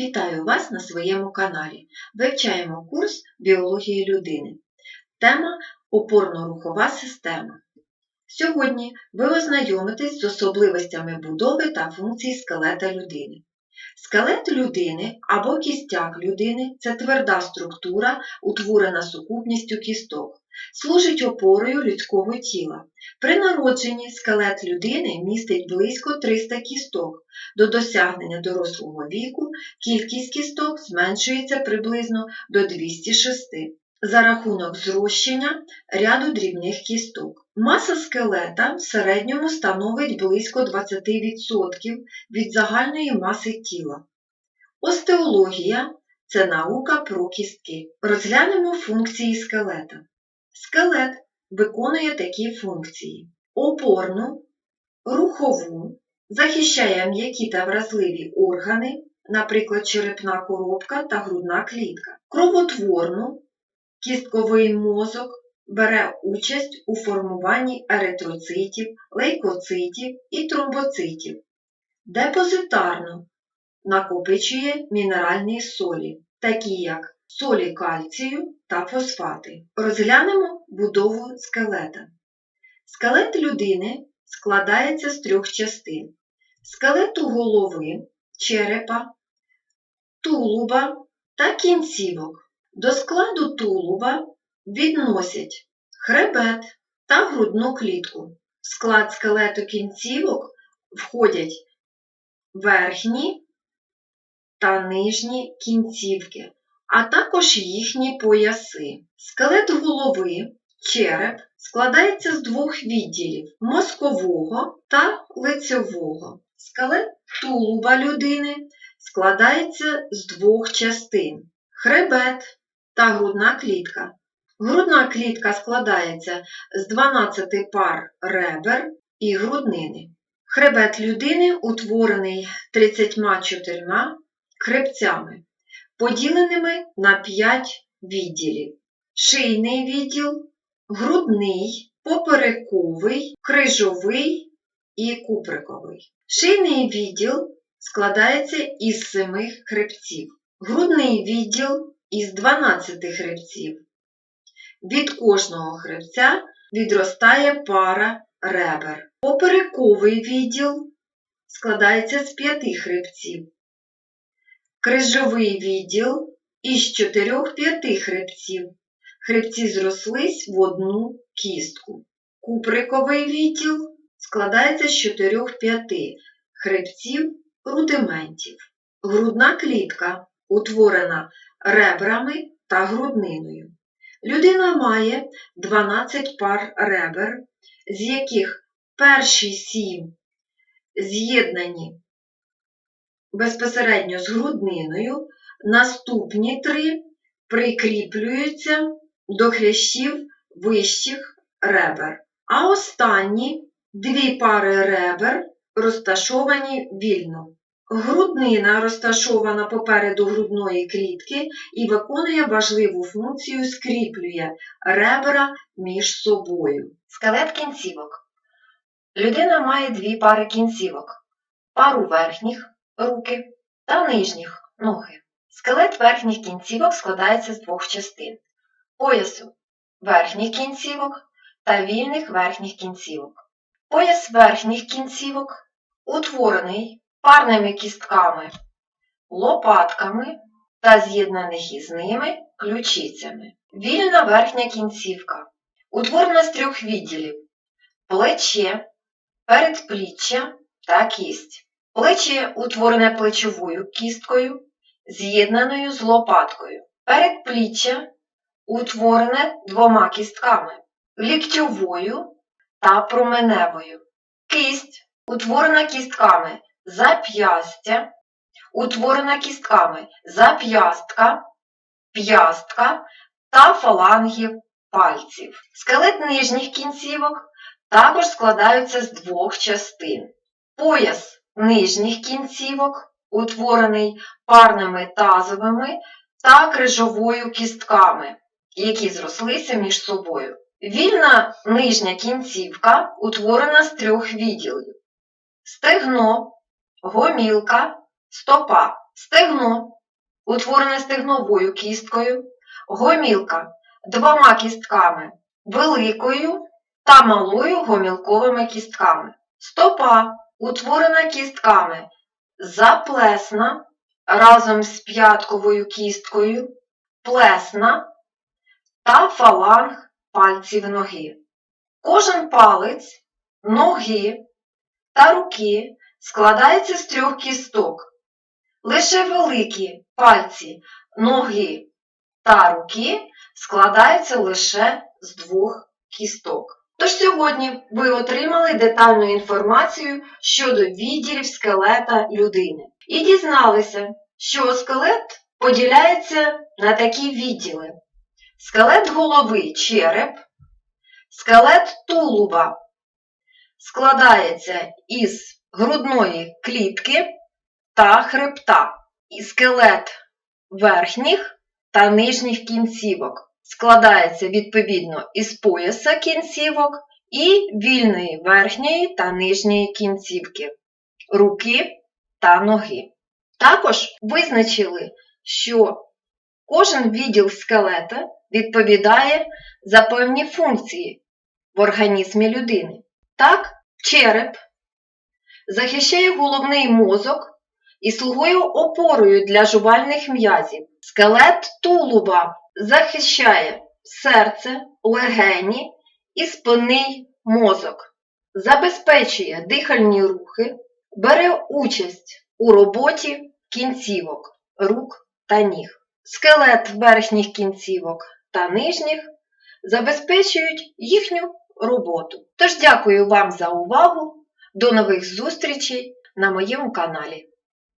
Вітаю вас на своєму каналі. Вивчаємо курс біології людини. Тема опорно-рухова система. Сьогодні ви ознайомитесь з особливостями будови та функцій скелета людини. Скелет людини або кістяк людини це тверда структура, утворена сукупністю кісток, служить опорою людського тіла. При народженні скелет людини містить близько 300 кісток. До досягнення дорослого віку кількість кісток зменшується приблизно до 206 за рахунок зрощення ряду дрібних кісток. Маса скелета в середньому становить близько 20% від загальної маси тіла. Остеологія це наука про кістки. Розглянемо функції скелета. Скелет виконує такі функції: опорну, рухову, захищає м'які та вразливі органи, наприклад, черепна коробка та грудна клітка, кровотворну, кістковий мозок бере участь у формуванні еритроцитів, лейкоцитів і тромбоцитів, депозитарну накопичує мінеральні солі, такі як солі кальцію та фосфати. Розглянемо будову скелета. Скелет людини складається з трьох частин: скелету голови, черепа, тулуба та кінцівок. До складу тулуба відносять хребет та грудну клітку. В склад скелету кінцівок входять верхні та нижні кінцівки, а також їхні пояси. Скелет голови, череп складається з двох відділів мозкового та лицьового. Скелет тулуба людини складається з двох частин хребет та грудна клітка. Грудна клітка складається з 12 пар ребер і груднини. Хребет людини утворений 34 хребцями, поділеними на 5 відділів: шийний відділ, грудний, поперековий, крижовий і куприковий. Шийний відділ складається із 7 хребців, грудний відділ із 12 хребців. Від кожного хребця відростає пара ребер. Поперековий відділ складається з п'яти хребців. Крижовий відділ із 4-5 хребців. Хребці зрослись в одну кістку. Куприковий відділ складається з 4-5 хребців рудиментів. Грудна клітка утворена ребрами та грудниною. Людина має 12 пар ребер, з яких перші 7 з'єднані безпосередньо з грудниною, наступні 3 прикріплюються до хрящів вищих ребер, а останні дві пари ребер розташовані вільно. Груднина розташована попереду грудної клітки і виконує важливу функцію скріплює ребра між собою. Скелет кінцівок. Людина має дві пари кінцівок, пару верхніх руки та нижніх ноги. Скелет верхніх кінцівок складається з двох частин поясу верхніх кінцівок та вільних верхніх кінцівок. Пояс верхніх кінцівок утворений парними кістками, лопатками та з'єднаних із ними ключицями. Вільна верхня кінцівка утворена з трьох відділів плече, передпліччя та кість. Плече утворене плечовою кісткою, з'єднаною з лопаткою. Передпліччя утворене двома кістками ліктьовою та променевою. Кість утворена кістками зап'ястя, утворена кістками зап'ястка, п'ястка та фалангів пальців. Скелет нижніх кінцівок також складаються з двох частин. Пояс нижніх кінцівок, утворений парними тазовими та крижовою кістками, які зрослися між собою. Вільна нижня кінцівка утворена з трьох відділів стегно, гомілка, стопа. стегно, утворене стегновою кісткою, гомілка двома кістками великою та малою гомілковими кістками. Стопа утворена кістками заплесна разом з п'ятковою кісткою, плесна та фаланг пальців ноги. Кожен палець ноги та руки складається з трьох кісток. Лише великі пальці ноги та руки складаються лише з двох кісток. Тож сьогодні ви отримали детальну інформацію щодо відділів скелета людини. І дізналися, що скелет поділяється на такі відділи: скелет голови череп, скелет тулуба складається із грудної клітки та хребта, і скелет верхніх та нижніх кінцівок складається відповідно із пояса кінцівок і вільної верхньої та нижньої кінцівки, руки та ноги. Також визначили, що кожен відділ скелета відповідає за певні функції в організмі людини. Так, череп захищає головний мозок і слугує опорою для жувальних м'язів. Скелет тулуба захищає серце, легені і спинний мозок, забезпечує дихальні рухи, бере участь у роботі кінцівок, рук та ніг. Скелет верхніх кінцівок та нижніх забезпечують їхню роботу. Тож дякую вам за увагу. До нових зустрічей на моєму каналі.